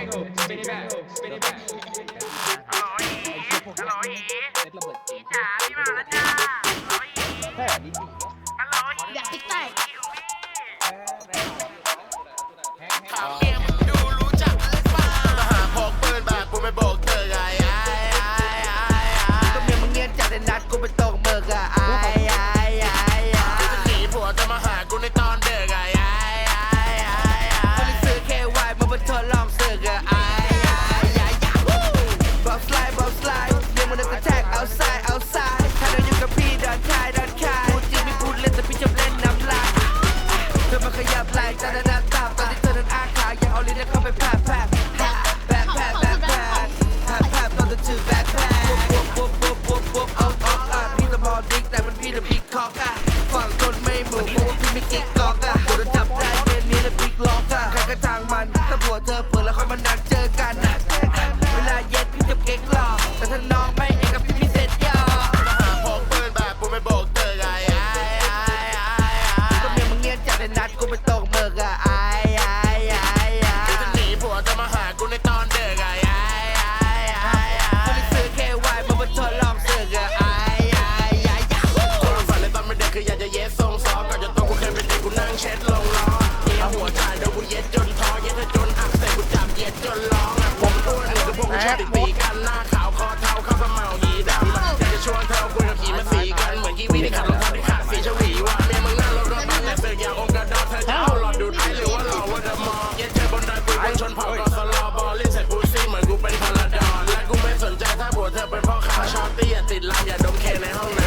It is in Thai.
อยากติ๊กแตกกูไปตกเบิกอะไอ้ไอ้ไอ้ไอ้จะหนีผัวจะมาหากูในตอน ยับไหล่ตาหน้าตาตอนที่เธอนั้นอ้าขาอยากเอาลิ้นเข้าไปแผลบแผลบแผลบแผลบแผลบแผลบแผลบแผลบแผลบตอนเธอถือแบ็คแพ็คปุ๊บปุ๊บปุ๊บปุ๊บปุ๊บเอาเอกอะพี่ละมอดิกแต่มันพี่ละบิ๊กคอกอะฝั่งคนไม่หมู่เพราะว่าพี่ไม่กิ๊กกอกอะโดนจับได้เป็นนี้ละบิ๊กล็อกอะใครก็ทางมันถ้าผัวเธอเปิดแล้วค่อยมานัดเจอกันอะ นัดกูไปตกหมึกอะไอ้ไอ้ไอ้ไอ้จะหนีผัวจะมาหากูในตอนเด็กไงไอ้ไอ้ไอ้ไอ้คนที่ซื้อ KY มาบนทดลองสึกอะไอ้ไอ้ไอ้ยาฮูความฝันในตอนเป็นเด็กคืออยากจะเย็ดทรงซอก่อนจะโตกูเคยเป็นเด็กกูนั่งเช็ดลงล้อเมียหัวจ่ายเดี๋ยวกูเย็ดจนท้อเย็ดเธอจนอักเสบกูจับเย็ดจนร้องอะผมอ้วนเนี่ยคือพวกกูชอบติด ก็สลอบอลเล่นเสร็จกูซี่เหมือนกูเป็นพลาดอนและกูไม่สนใจถ้าผัวเธอเป็นพ่อค้าชอบตี้อย่าติดลามอย่าดมเคในห้องน